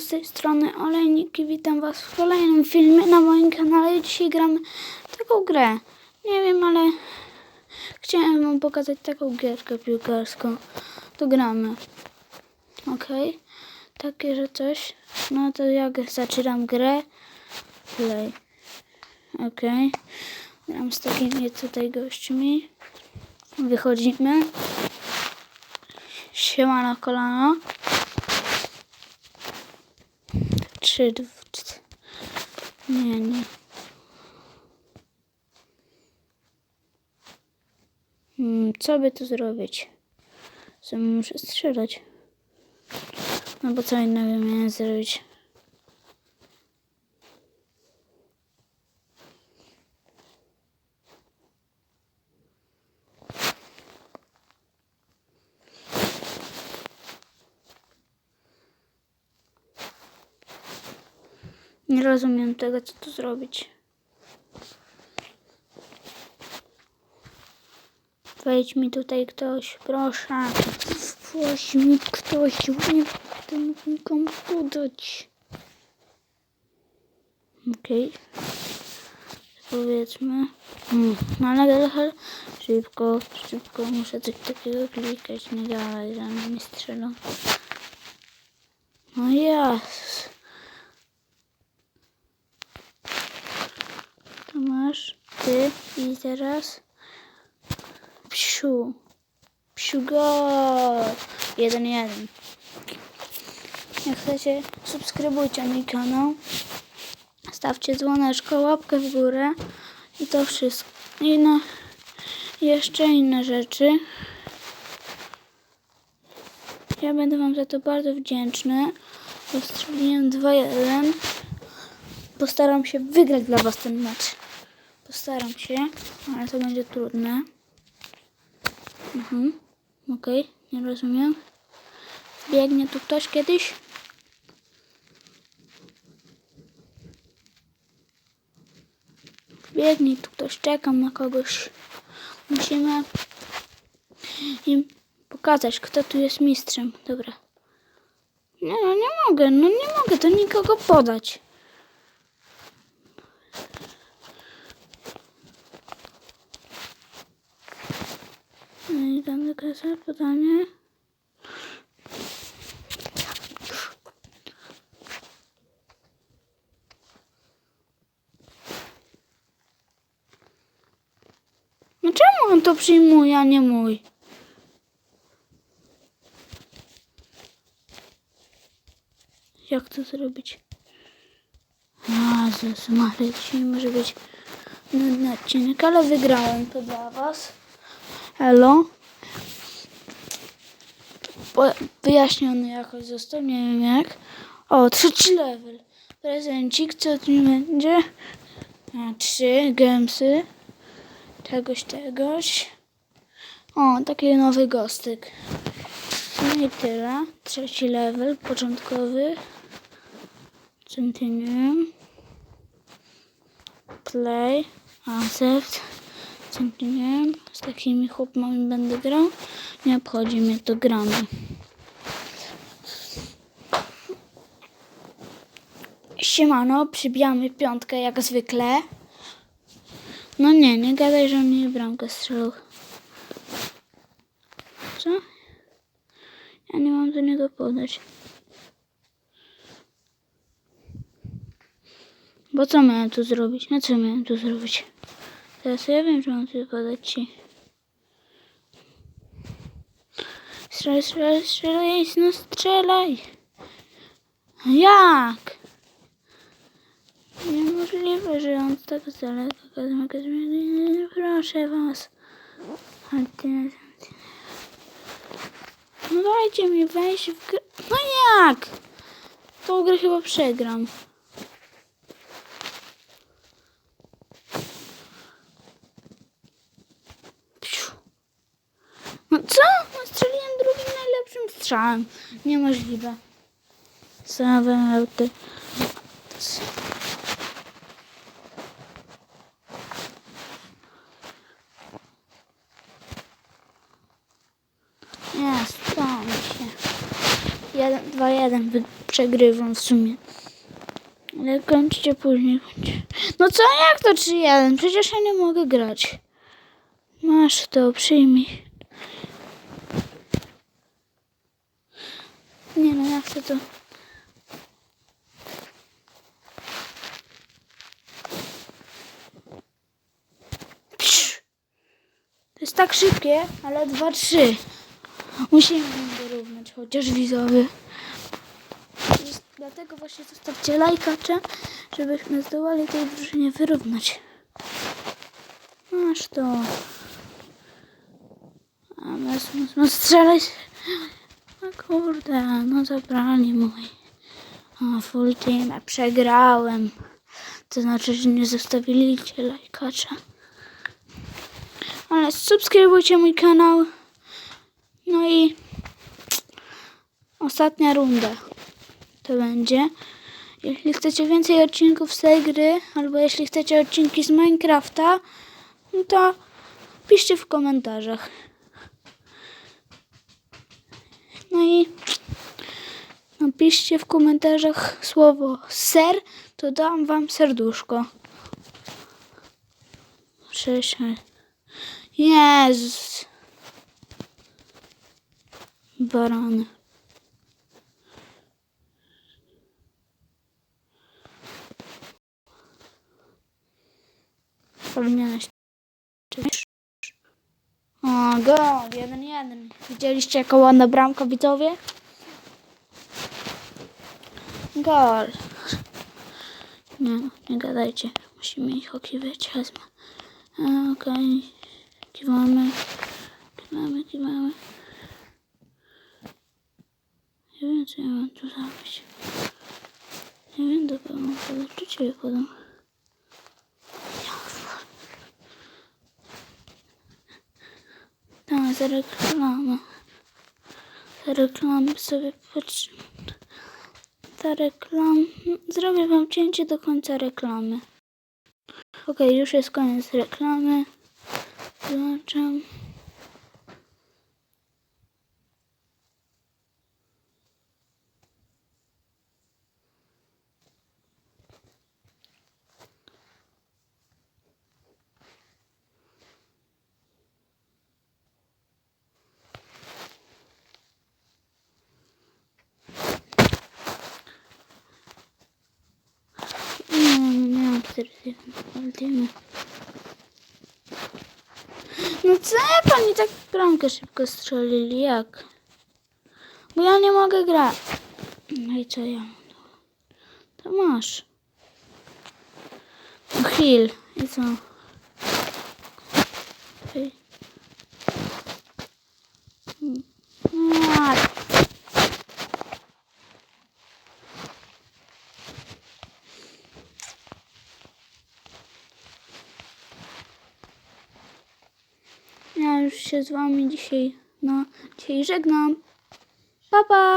z tej strony Olejnik i witam was w kolejnym filmie na moim kanale. Dzisiaj gramy taką grę. Nie wiem, ale chciałem wam pokazać taką gierkę piłkarską. To gramy. Ok? Takie, że coś. No to jak zaczynam grę. Play. Ok. Gram z takimi tutaj gośćmi. Wychodzimy. Siemano kolano. Trzy. Nie, nie. Hmm, co by tu zrobić? Co muszę strzelać? No bo co innego miałem zrobić? Nie rozumiem tego, co tu zrobić. Wejdź mi tutaj ktoś, proszę. Wejdź mi ktoś, nie chcę nikomu podać. Okej. Powiedzmy. Hmm. Ale ale szybko, szybko muszę coś takiego klikać. Nie dalej, za mnie strzelą. No jas. To masz ty i teraz psiu. Psiu go. Jeden, jeden. Jak chcecie, subskrybujcie mój kanał. Stawcie dzwoneczko, łapkę w górę i to wszystko. I no, jeszcze inne rzeczy. Ja będę wam za to bardzo wdzięczny. Bo strzeliłem 2-1. Postaram się wygrać dla was ten mecz. Postaram się, ale to będzie trudne. Mhm. Okej, nie rozumiem. Biegnie tu ktoś kiedyś? Biegnie tu ktoś, czekam na kogoś. Musimy im pokazać, kto tu jest mistrzem. Dobra. Nie, no nie mogę, no nie mogę do nikogo podać. I tam zakreśla podanie. No czemu on to przyjmuje, a nie mój? Jak to zrobić? Jezus Maria, dzisiaj może być nudny odcinek, ale wygrałem to dla was. Elo. Wyjaśniony jakoś został, nie wiem jak. O, trzeci level. Prezencik, co tu będzie? A, trzy gemsy. Czegoś, czegoś. O, taki nowy gostyk. No i tyle. Trzeci level, początkowy. Continue. Play. Accept. Continue. Z takimi chłopami będę grał. Nie obchodzi mnie to gramy. Siemano, przybijamy piątkę jak zwykle. No nie, nie gadaj, że mnie bramkę strzelał. Co? Ja nie mam do niego podać. Bo co miałem tu zrobić? No co miałem tu zrobić? Teraz ja wiem, że mam tu podać ci. Strzelaj, strzelaj, strzelaj, no strzelaj. Jak? Niemożliwe, że on tak mogę zmienić. Proszę was. No dajcie mi wejść w grę. No jak? Tą grę chyba przegram. Psiu. No co? No strzeliłem drugim strzałem. Niemożliwe. Same auty. To mi się. Jeden, dwa, jeden. Wy- przegrywam w sumie. Ale kończcie później. No co, jak to 3-1? Przecież ja nie mogę grać. Masz to, przyjmij. Nie no, ja chcę to. Psz. To jest tak szybkie, ale 2-3. Musimy im wyrównać, chociaż. Jest- Dlatego właśnie zostawcie lajkacze, żebyśmy zdołali tej drużynie wyrównać. Masz to. A mas strzelać. No kurde, no zabrali mój. O, full team, przegrałem. To znaczy, że nie zostawiliście lajkacza. Ale subskrybujcie mój kanał. No i ostatnia runda to będzie. Jeśli chcecie więcej odcinków z tej gry, albo jeśli chcecie odcinki z Minecrafta, no to piszcie w komentarzach. No i napiszcie w komentarzach słowo ser, to dam wam serduszko. Sześć. Jezus. Barany. O, gol, jeden, jeden. Widzieliście jaka ładna bramka, widzowie? Gol. Nie, nie gadajcie. Musimy ich okiwać. Okej. Kiwamy. Kiwamy, kiwamy. Nie wiem, co ja mam tu zrobić. Nie wiem, do kogo mam podać. Czy ciebie podam? Tak, za reklamę. Za reklamę sobie patrzę. Ta reklam... Zrobię wam cięcie do końca reklamy. Okej, już jest koniec reklamy. Wyłączam. Nie, nie, nie mam 4 ultimy. No co jak oni tak bramkę szybko strzelili? Jak? Bo ja nie mogę grać. No i co ja? To masz. No heal. I co? Okej. A, Ja już się z wami dzisiaj, no, dzisiaj żegnam. Pa, pa!